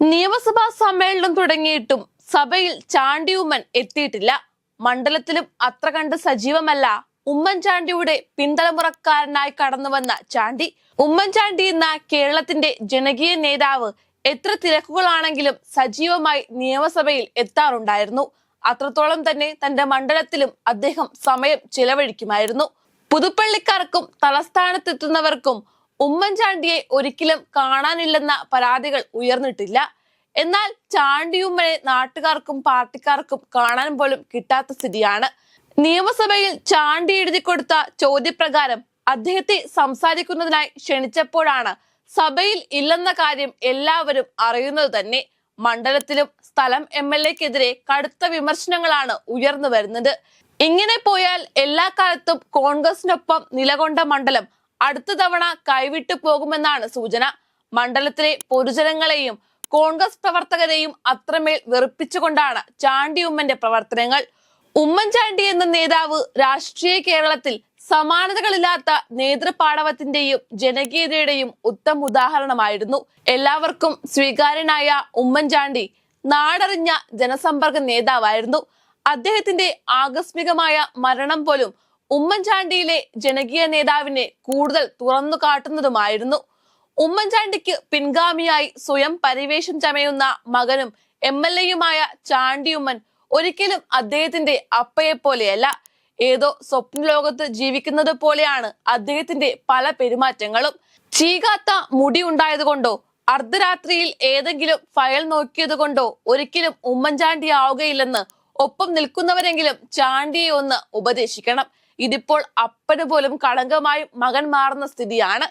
നിയമസഭാ സമ്മേളനം തുടങ്ങിയിട്ടും സഭയിൽ ചാണ്ടിയുമ്മൻ എത്തിയിട്ടില്ല. മണ്ഡലത്തിലും അത്ര കണ്ട് സജീവമല്ല. ഉമ്മൻചാണ്ടിയുടെ പിന്തലമുറക്കാരനായി കടന്നുവന്ന ചാണ്ടി ഉമ്മൻചാണ്ടി എന്ന കേരളത്തിന്റെ ജനകീയ നേതാവ് എത്ര തിരക്കുകളാണെങ്കിലും സജീവമായി നിയമസഭയിൽ എത്താറുണ്ടായിരുന്നു. അത്രത്തോളം തന്നെ തന്റെ മണ്ഡലത്തിലും അദ്ദേഹം സമയം ചിലവഴിക്കുമായിരുന്നു. പുതുപ്പള്ളിക്കാർക്കും തലസ്ഥാനത്തെത്തുന്നവർക്കും ഉമ്മൻചാണ്ടിയെ ഒരിക്കലും കാണാനില്ലെന്ന പരാതികൾ ഉയർന്നിട്ടില്ല. എന്നാൽ ചാണ്ടിയുമ്മനെ നാട്ടുകാർക്കും പാർട്ടിക്കാർക്കും കാണാൻ പോലും കിട്ടാത്ത സ്ഥിതിയാണ്. നിയമസഭയിൽ ചാണ്ടി എഴുതി കൊടുത്ത ചോദ്യപ്രകാരം അദ്ദേഹത്തെ സംസാരിക്കുന്നതിനായി ക്ഷണിച്ചപ്പോഴാണ് സഭയിൽ ഇല്ലെന്ന കാര്യം എല്ലാവരും അറിയുന്നത് തന്നെ. മണ്ഡലത്തിലും സ്ഥലം എം എൽ എക്കെതിരെ കടുത്ത വിമർശനങ്ങളാണ് ഉയർന്നു വരുന്നത്. ഇങ്ങനെ പോയാൽ എല്ലാ കാലത്തും കോൺഗ്രസിനൊപ്പം നിലകൊണ്ട മണ്ഡലം അടുത്ത തവണ കൈവിട്ടു പോകുമെന്നാണ് സൂചന. മണ്ഡലത്തിലെ പൊതുജനങ്ങളെയും കോൺഗ്രസ് പ്രവർത്തകരെയും അത്രമേൽ വെറുപ്പിച്ചുകൊണ്ടാണ് ചാണ്ടി ഉമ്മന്റെ പ്രവർത്തനങ്ങൾ. ഉമ്മൻചാണ്ടി എന്ന നേതാവ് രാഷ്ട്രീയ കേരളത്തിൽ സമാനതകളില്ലാത്ത നേതൃപാടവത്തിന്റെയും ജനകീയതയുടെയും ഉത്തമ ഉദാഹരണമായിരുന്നു. എല്ലാവർക്കും സ്വീകാര്യനായ ഉമ്മൻചാണ്ടി നാടറിഞ്ഞ ജനസമ്പർക്ക നേതാവായിരുന്നു. അദ്ദേഹത്തിന്റെ ആകസ്മികമായ മരണം പോലും ഉമ്മൻചാണ്ടിയിലെ ജനകീയ നേതാവിനെ കൂടുതൽ തുറന്നു കാട്ടുന്നതുമായിരുന്നു. ഉമ്മൻചാണ്ടിക്ക് പിൻഗാമിയായി സ്വയം പരിവേഷം ചമയുന്ന മകനും എം എൽ എയുമായ ചാണ്ടിയുമ്മൻ ഒരിക്കലും അദ്ദേഹത്തിന്റെ അപ്പയെ പോലെയല്ല. ഏതോ സ്വപ്ന ലോകത്ത് ജീവിക്കുന്നത് പോലെയാണ് അദ്ദേഹത്തിന്റെ പല പെരുമാറ്റങ്ങളും. ചീകാത്ത മുടി ഉണ്ടായതുകൊണ്ടോ അർദ്ധരാത്രിയിൽ ഏതെങ്കിലും ഫയൽ നോക്കിയതുകൊണ്ടോ ഒരിക്കലും ഉമ്മൻചാണ്ടി ആവുകയില്ലെന്ന് ഒപ്പം നിൽക്കുന്നവരെങ്കിലും ചാണ്ടിയെ ഒന്ന് ഉപദേശിക്കണം. ഇതിപ്പോൾ അപ്പന് പോലും കളങ്കമായി മകൻ മാറുന്ന സ്ഥിതിയാണ്.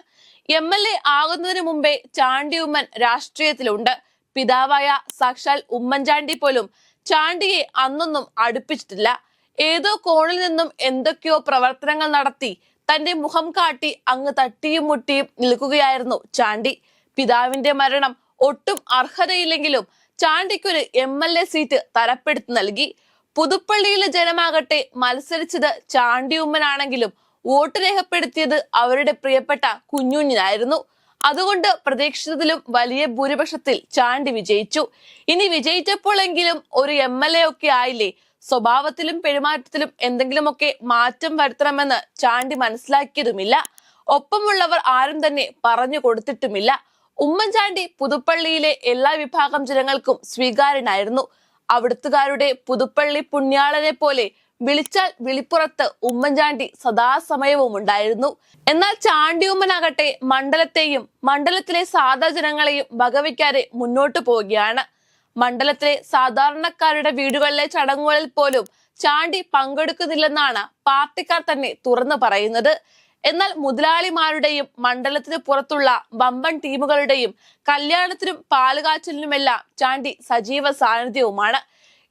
എം എൽ എ ആകുന്നതിന് മുമ്പേ ചാണ്ടി ഉമ്മൻ രാഷ്ട്രീയത്തിലുണ്ട്. പിതാവായ സാക്ഷാൽ ഉമ്മൻചാണ്ടി പോലും ചാണ്ടിയെ അന്നൊന്നും അടുപ്പിച്ചിട്ടില്ല. ഏതോ കോണിൽ നിന്നും എന്തൊക്കെയോ പ്രവർത്തനങ്ങൾ നടത്തി തന്റെ മുഖം കാട്ടി അങ്ങ് തട്ടിയും മുട്ടിയും നിൽക്കുകയായിരുന്നു ചാണ്ടി. പിതാവിന്റെ മരണം ഒട്ടും അർഹതയില്ലെങ്കിലും ചാണ്ടിക്കൊരു എം എൽ എ സീറ്റ് തരപ്പെടുത്തി നൽകി. പുതുപ്പള്ളിയിലെ ജനമാകട്ടെ മത്സരിച്ചത് ചാണ്ടിയുമ്മനാണെങ്കിലും വോട്ട് രേഖപ്പെടുത്തിയത് അവരുടെ പ്രിയപ്പെട്ട കുഞ്ഞുഞ്ഞിനായിരുന്നു. അതുകൊണ്ട് പ്രതീക്ഷിച്ചതിലും വലിയ ഭൂരിപക്ഷത്തിൽ ചാണ്ടി വിജയിച്ചു. ഇനി വിജയിച്ചപ്പോഴെങ്കിലും ഒരു എം എൽ എ ഒക്കെ ആയില്ലേ? സ്വഭാവത്തിലും പെരുമാറ്റത്തിലും എന്തെങ്കിലുമൊക്കെ മാറ്റം വരുത്തണമെന്ന് ചാണ്ടി മനസ്സിലാക്കിയതുമില്ല. ഒപ്പമുള്ളവർ ആരും തന്നെ പറഞ്ഞു കൊടുത്തിട്ടുമില്ല. ഉമ്മൻചാണ്ടി പുതുപ്പള്ളിയിലെ എല്ലാ വിഭാഗം ജനങ്ങൾക്കും സ്വീകാര്യനായിരുന്നു. അവിടുത്തുകാരുടെ പുതുപ്പള്ളി പുണ്യാളനെ പോലെ വിളിച്ചാൽ വിളിപ്പുറത്ത് ഉമ്മൻചാണ്ടി സദാസമയവും ഉണ്ടായിരുന്നു. എന്നാൽ ചാണ്ടിയുമ്മനാകട്ടെ മണ്ഡലത്തെയും മണ്ഡലത്തിലെ സാധാ ജനങ്ങളെയും വകവയ്ക്കാതെ മുന്നോട്ടു പോവുകയാണ്. മണ്ഡലത്തിലെ സാധാരണക്കാരുടെ വീടുകളിലെ ചടങ്ങുകളിൽ പോലും ചാണ്ടി പങ്കെടുക്കുന്നില്ലെന്നാണ് പാർട്ടിക്കാർ തന്നെ തുറന്നു പറയുന്നത്. എന്നാൽ മുതലാളിമാരുടെയും മണ്ഡലത്തിന് പുറത്തുള്ള ബമ്പൻ ടീമുകളുടെയും കല്യാണത്തിനും പാലുകാച്ചലിനുമെല്ലാം ചാണ്ടി സജീവ സാന്നിധ്യവുമാണ്.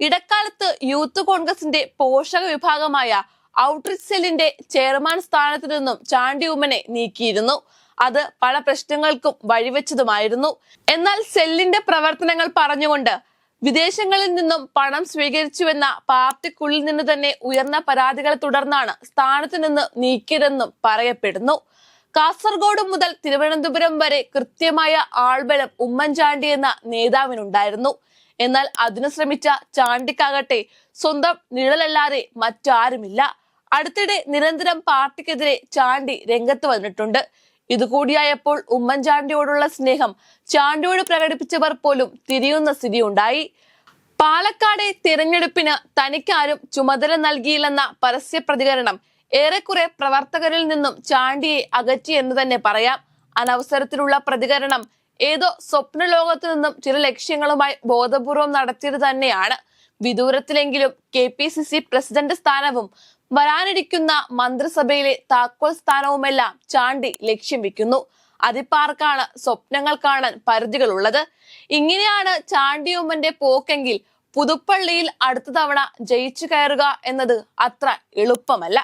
ഇടക്കാലത്ത് യൂത്ത് കോൺഗ്രസിന്റെ പോഷക വിഭാഗമായ ഔട്ട്റിച്ച് സെല്ലിന്റെ ചെയർമാൻ സ്ഥാനത്ത് നിന്നും ചാണ്ടി ഉമ്മനെ നീക്കിയിരുന്നു. അത് പല പ്രശ്നങ്ങൾക്കും വഴിവെച്ചതുമായിരുന്നു. എന്നാൽ സെല്ലിന്റെ പ്രവർത്തനങ്ങൾ പറഞ്ഞുകൊണ്ട് വിദേശങ്ങളിൽ നിന്നും പണം സ്വീകരിച്ചുവെന്ന പാർട്ടിക്കുള്ളിൽ നിന്ന് തന്നെ ഉയർന്ന പരാതികളെ തുടർന്നാണ് സ്ഥാനത്ത് നിന്ന് നീക്കിയതെന്നും പറയപ്പെടുന്നു. കാസർഗോഡ് മുതൽ തിരുവനന്തപുരം വരെ കൃത്യമായ ആൾബലം ഉമ്മൻചാണ്ടി എന്ന നേതാവിനുണ്ടായിരുന്നു. എന്നാൽ അതിനു ശ്രമിച്ച ചാണ്ടിക്കാകട്ടെ സ്വന്തം നിഴലല്ലാതെ മറ്റാരുമില്ല. അടുത്തിടെ നിരന്തരം പാർട്ടിക്കെതിരെ ചാണ്ടി രംഗത്ത് വന്നിട്ടുണ്ട്. ഇതുകൂടിയായപ്പോൾ ഉമ്മൻചാണ്ടിയോടുള്ള സ്നേഹം ചാണ്ടിയോട് പ്രകടിപ്പിച്ചവർ പോലും തിരിയുന്ന സ്ഥിതിയുണ്ടായി. പാലക്കാടെ തിരഞ്ഞെടുപ്പിന് തനിക്കാരും ചുമതല നൽകിയില്ലെന്ന പരസ്യ പ്രതികരണം ഏറെക്കുറെ പ്രവർത്തകരിൽ നിന്നും ചാണ്ടിയെ അകറ്റി എന്ന് തന്നെ പറയാം. അനവസരത്തിലുള്ള പ്രതികരണം ഏതോ സ്വപ്ന ലോകത്തു നിന്നും ചില ലക്ഷ്യങ്ങളുമായി ബോധപൂർവം നടത്തിയത് തന്നെയാണ്. വിദൂരത്തിലെങ്കിലും K P C C president സ്ഥാനവും വരാനിരിക്കുന്ന മന്ത്രിസഭയിലെ താക്കോൽ സ്ഥാനവുമെല്ലാം ചാണ്ടി ലക്ഷ്യം വെക്കുന്നു. അതിപ്പാർക്കാണ് സ്വപ്നങ്ങൾ കാണാൻ പരിധികൾ ഉള്ളത് ഇങ്ങനെയാണ് ചാണ്ടിയമ്മന്റെ പോക്കെങ്കിൽ പുതുപ്പള്ളിയിൽ അടുത്ത തവണ ജയിച്ചു കയറുക എന്നത് അത്ര എളുപ്പമല്ല.